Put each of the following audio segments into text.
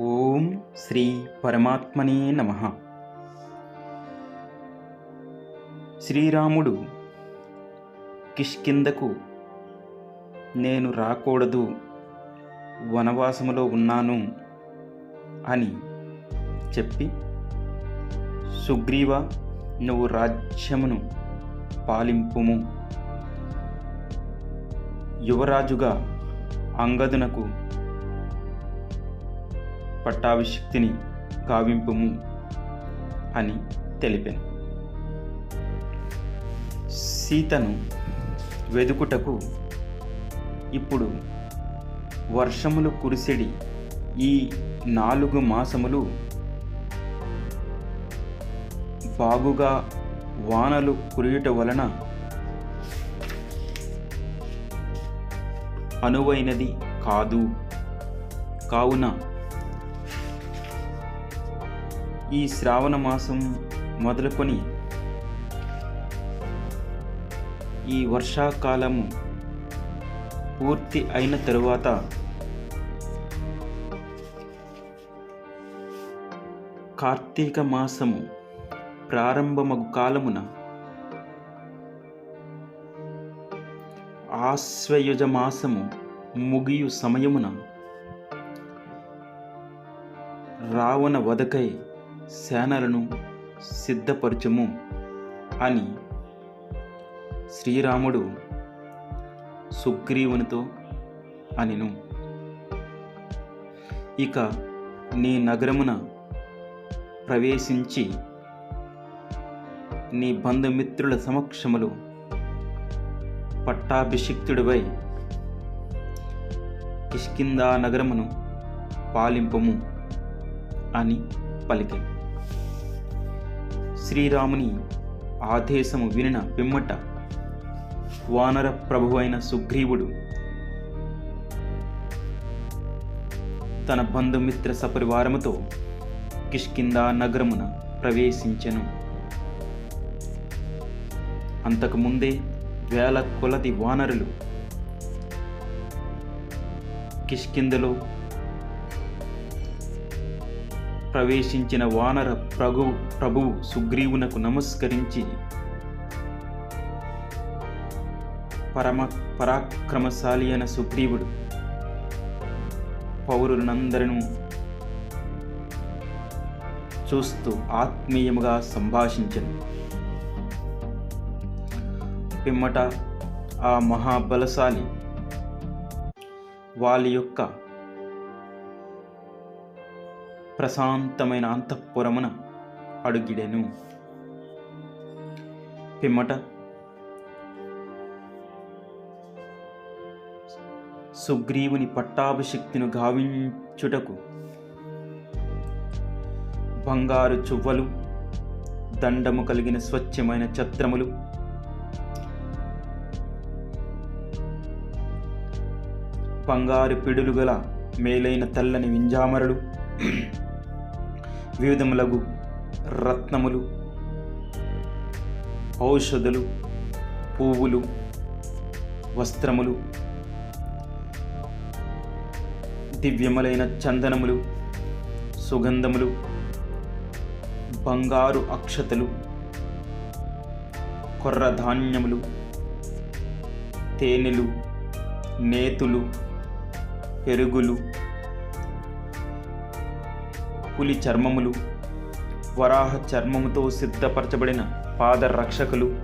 ఓం శ్రీ పరమాత్మనే నమ. శ్రీరాముడు కిష్కిందకు నేను రాకూడదు వనవాసములో ఉన్నాను అని చెప్పి సుగ్రీవ నువ్వు రాజ్యమును పాలింపుము. యువరాజుగా అంగదునకు పట్టాభిషక్తిని గావింపుము అని తెలిపాను. సీతను వెదుకుటకు ఇప్పుడు వర్షములు కురిసిడి ఈ నాలుగు మాసములు బాగుగా వానలు కురియుట వలన అనువైనది కాదు. కావున ఈ శ్రావణ మాసం మొదలుకొని ఈ వర్షాకాలము పూర్తి అయిన తరువాత కార్తీక మాసము ప్రారంభమగు కాలమున ఆశ్వయుజ మాసము ముగియు సమయమున రావణ వదకై సేనలను సిద్ధపరచము అని శ్రీరాముడు సుగ్రీవునితో అనిను. ఇక నీ నగరమున ప్రవేశించి నీ బంధుమిత్రుల సమక్షములు పట్టాభిషిక్తుడివై కిష్కిందా నగరమును పాలింపము అని పలికి. శ్రీరాముని ఆదేశము వినిన పిమ్మట వానర ప్రభువైన సుగ్రీవుడు తన బంధుమిత్ర సపరివారముతో కిష్కిందా నగరమున ప్రవేశించెను. అంతకుముందే వేల కొలది వానరులు కిష్కిందలో ప్రవేశించిన వానర ప్రభు ప్రభువు సుగ్రీవునకు నమస్కరించి పరమ పరాక్రమశాలి అయిన సుగ్రీవుడు పౌరులందరూ చూస్తూ ఆత్మీయముగా సంభాషించను. పిమ్మట ఆ మహాబలశాలి వాళ్ళ యొక్క ప్రశాంతమైన అంతఃపురమున అడుగిడెను. పిమ్మట సుగ్రీవుని పట్టాభిషక్తిను గావించుటకు బంగారు చువ్వలు దండము కలిగిన స్వచ్ఛమైన ఛత్రములు బంగారు పిడులు గల మేలైన తెల్లని వింజామరలు వివిధములగు రత్నములు ఔషధులు పువ్వులు వస్త్రములు దివ్యములైన చందనములు సుగంధములు బంగారు అక్షతలు కొర్ర ధాన్యములు తేనెలు నేతులు పెరుగులు పులి చర్మములు వరాహ చర్మముతో సిద్ధపరచబడిన పాదరక్షకులు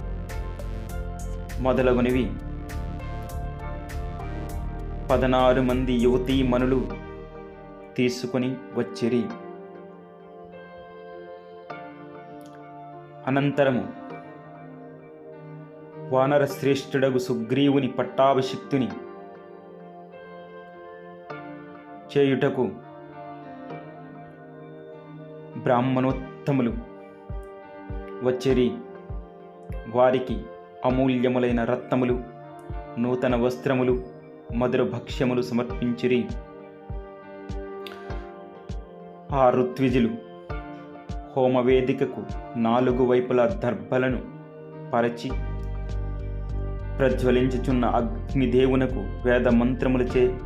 మొదలగునవి. పదనారు మంది యువతీమణులు తీసుకొని వచ్చిరి. అనంతరము వానర శ్రేష్ఠుడగు సుగ్రీవుని పట్టాభిషిక్తుని చేయుటకు బ్రాహ్మణోత్తములు వచ్చిరి వారికి అమూల్యములైన రత్నములు నూతన వస్త్రములు మధుర భక్ష్యములు సమర్పించిరి. ఆ ఋత్విజులు హోమవేదికకు నాలుగు వైపుల దర్భలను పరచి ప్రజ్వలించుచున్న అగ్నిదేవునకు వేద మంత్రములచే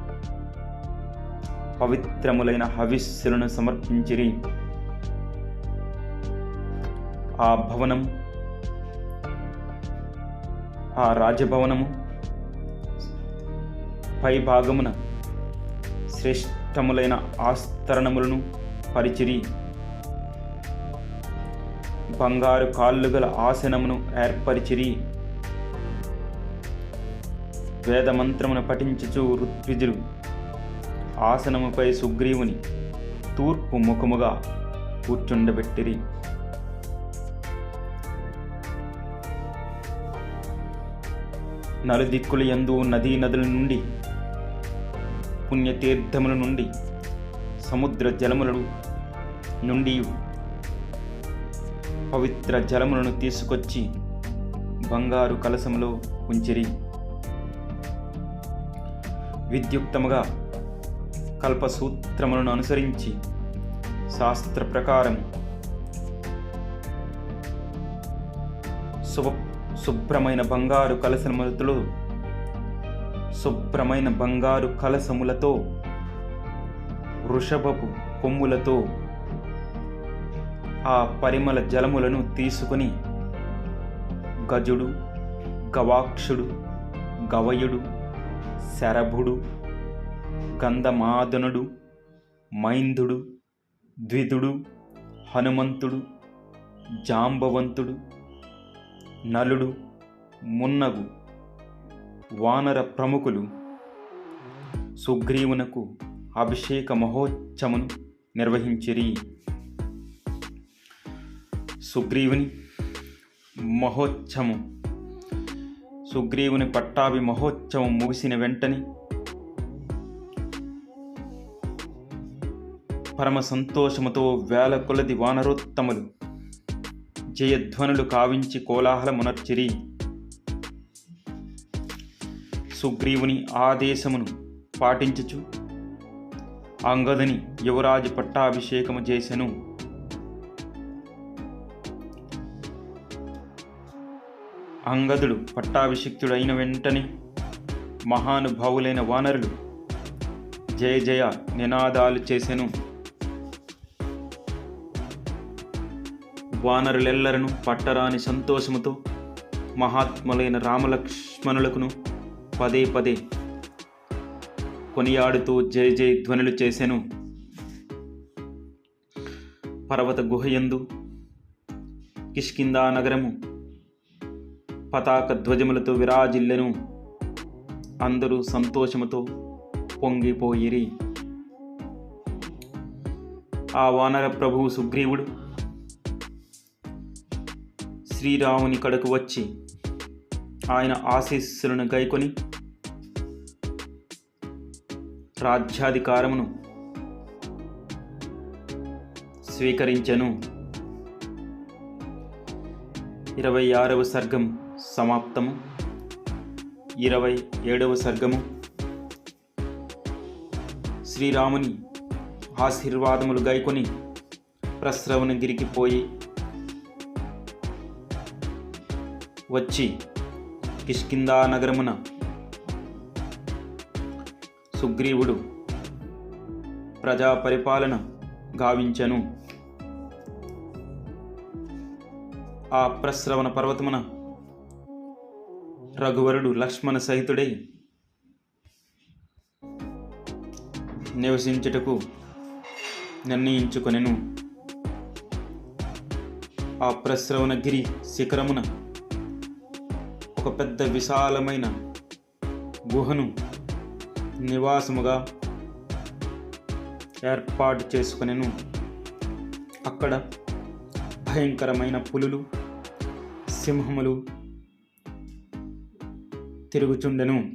పవిత్రములైన హవిస్సులను సమర్పించిరి. ఆ భవనం ఆ రాజభవనము పై భాగమున శ్రేష్టములైన ఆస్తరణములను పరిచిరి. బంగారు కాళ్ళు గల ఆసనమును ఏర్పరిచిరి. వేదమంత్రమును పఠించుచు ఋత్విజులు ఆసనముపై సుగ్రీవుని తూర్పు ముఖముగా కూర్చుండబెట్టిరి. నలుదిక్కుల యందు నదీ నదుల నుండి పుణ్యతీర్థముల నుండి సముద్ర జలములను నుండి పవిత్ర జలములను తీసుకొచ్చి బంగారు కలసములో ఉంచిరి. విద్యుక్తముగా కల్పసూత్రములను అనుసరించి శాస్త్ర ప్రకారం శుభ శుభ్రమైన బంగారు కలసములతో శుభ్రమైన బంగారు కలసములతో వృషభపు కొమ్ములతో ఆ పరిమళ జలములను తీసుకుని గజుడు గవాక్షుడు గవయుడు శరభుడు గంధమాదనుడు మైందుడు ద్విదుడు హనుమంతుడు జాంబవంతుడు నలుడు మున్నగు వానర ప్రముఖులు. సుగ్రీవునకు అభిషేక మహోత్సమును నిర్వహించిరి. సుగ్రీవుని మహోత్సవం సుగ్రీవుని పట్టాభి మహోత్సవం ముగిసిన వెంటనే పరమ సంతోషముతో వేల కొలది వానరోత్తములు జయధ్వనులు కావించి కోలాహలమునర్చిరి. సుగ్రీవుని ఆదేశమును పాటించుచు అంగదని యువరాజు పట్టాభిషేకము చేసెను. అంగదుడు పట్టాభిషిక్తుడైన వెంటనే మహానుభావులైన వానరులు జయ జయ నినాదాలు చేసెను. వానరులెల్లరను పట్టరాని సంతోషముతో మహాత్ములైన రామలక్ష్మణులకును పదే పదే కొనియాడుతూ జయ జయ ధ్వనులు చేసెను. పర్వత గుహయందు కిష్కిందా నగరము పతాక ధ్వజములతో విరాజిల్లెను. అందరూ సంతోషముతో పొంగిపోయిరి. ఆ వానర ప్రభువు సుగ్రీవుడు శ్రీరాముని కడకు వచ్చి ఆయన ఆశీస్సులను గైకొని రాజ్యాధికారమును స్వీకరించెను. ఇరవై ఆరవ సర్గం సమాప్తము. ఇరవై ఏడవ సర్గము. శ్రీరాముని ఆశీర్వాదములు గైకొని ప్రస్రవణగిరికి పోయి వచ్చి కిష్కిందా నగరమున సుగ్రీవుడు ప్రజా పరిపాలన గావించెను. ఆ ప్రశ్రవణ పర్వతమున రఘువరుడు లక్ష్మణ సహితుడై నివసించుటకు నిర్ణయించుకొనెను. ఆ ప్రస్రవణగిరి శిఖరమున ఒక పెద్ద విశాలమైన గుహను నివాసముగా ఏర్పాటు చేసుకునేను. అక్కడ భయంకరమైన పులులు సింహములు తిరుగుచుండెను.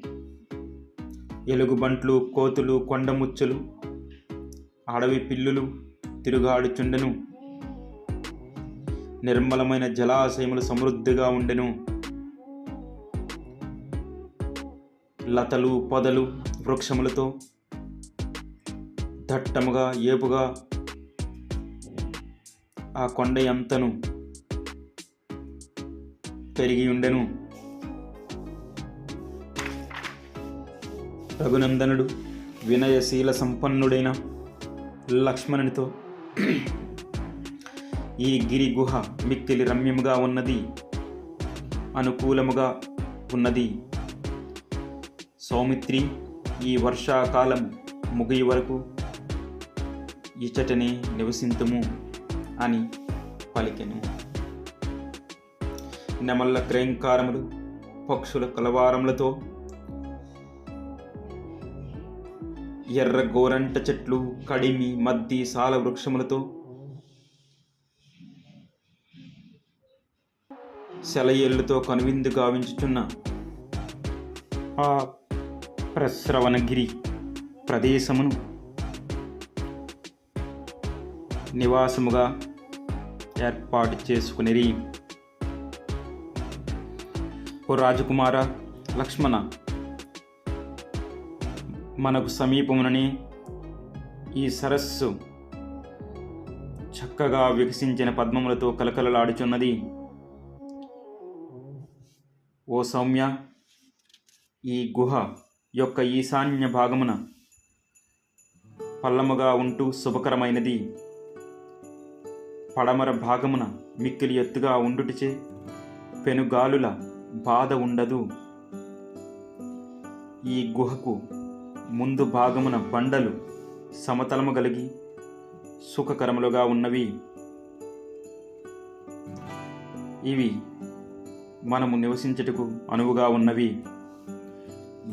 ఎలుగుబంట్లు కోతులు కొండముచ్చులు అడవి పిల్లులు తిరుగాడుచుండెను. నిర్మలమైన జలాశయములు సమృద్ధిగా ఉండెను. లతలు పొదలు వృక్షములతో దట్టముగా ఏపుగా ఆ కొండ ఎంతను పెరిగి ఉండెను. రఘునందనుడు వినయశీల సంపన్నుడైన లక్ష్మణునితో ఈ గిరి గుహ మిక్కిలి రమ్యముగా ఉన్నది అనుకూలముగా ఉన్నది. సౌమిత్రి ఈ వర్షాకాలం ముగియ వరకు ఇచ్చటనే నివసింతుము అని పలికెను. నెమల్ల క్రేంకారములు పక్షుల కలవారములతో ఎర్ర గోరంట చెట్లు కడిమి మద్ది సాల వృక్షములతో సెలయేళ్ళతో కనువిందు గావించుచున్న ఆ ప్రశ్రవణగిరి ప్రదేశమును నివాసముగా ఏర్పాటు చేసుకునిరి. ఓ రాజకుమార లక్ష్మణ మనకు సమీపమునని ఈ సరస్సు చక్కగా వికసించిన పద్మములతో కలకలలాడుచున్నది. ఓ సౌమ్య ఈ గుహ యొక్క ఈశాన్య భాగమున పల్లముగా ఉంటూ శుభకరమైనది. పడమర భాగమున మిక్కిలి ఎత్తుగా ఉండుటిచే పెనుగాలుల బాధ ఉండదు. ఈ గుహకు ముందు భాగమున బండలు సమతలము కలిగి సుఖకరములుగా ఉన్నవి. ఇవి మనము నివసించుటకు అనువుగా ఉన్నవి.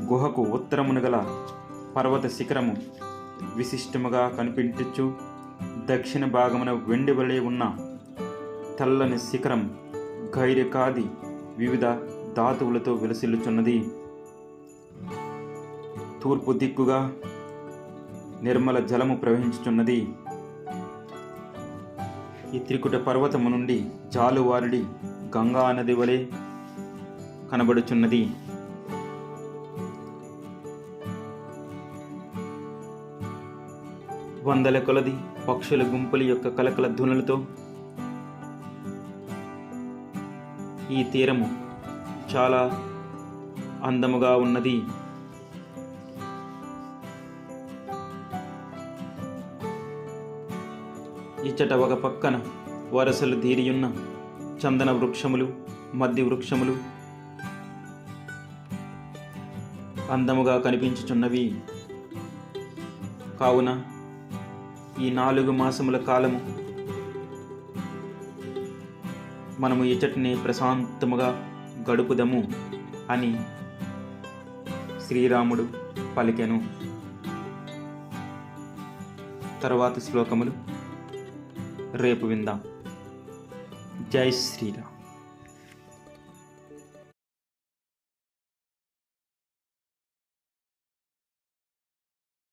గుహకు ఉత్తరమున గల పర్వత శిఖరము విశిష్టముగా కనిపించచ్చు దక్షిణ భాగమున వెండి వలె ఉన్న తెల్లని శిఖరం గైరికాది వివిధ ధాతువులతో విలసిల్లుచున్నది. తూర్పు దిక్కుగా నిర్మల జలము ప్రవహించుచున్నది. ఈ త్రికుట పర్వతము నుండి జాలువారుడి గంగా నది వలె కనబడుచున్నది. వందల కొలది పక్షుల గుంపుల యొక్క కలకల ధ్వనులతో ఈ తీరము చాలా అందముగా ఉన్నది. ఇచ్చట ఒక పక్కన వరసలు తీరియున్న చందన వృక్షములు మద్ది వృక్షములు అందముగా కనిపించుచున్నవి. కావున ఈ నాలుగు మాసముల కాలము మనము ఇచ్చటిని ప్రశాంతముగా గడుపుదము అని శ్రీరాముడు పలికెను. తర్వాత శ్లోకములు రేపు విందాం. జై శ్రీరామ్.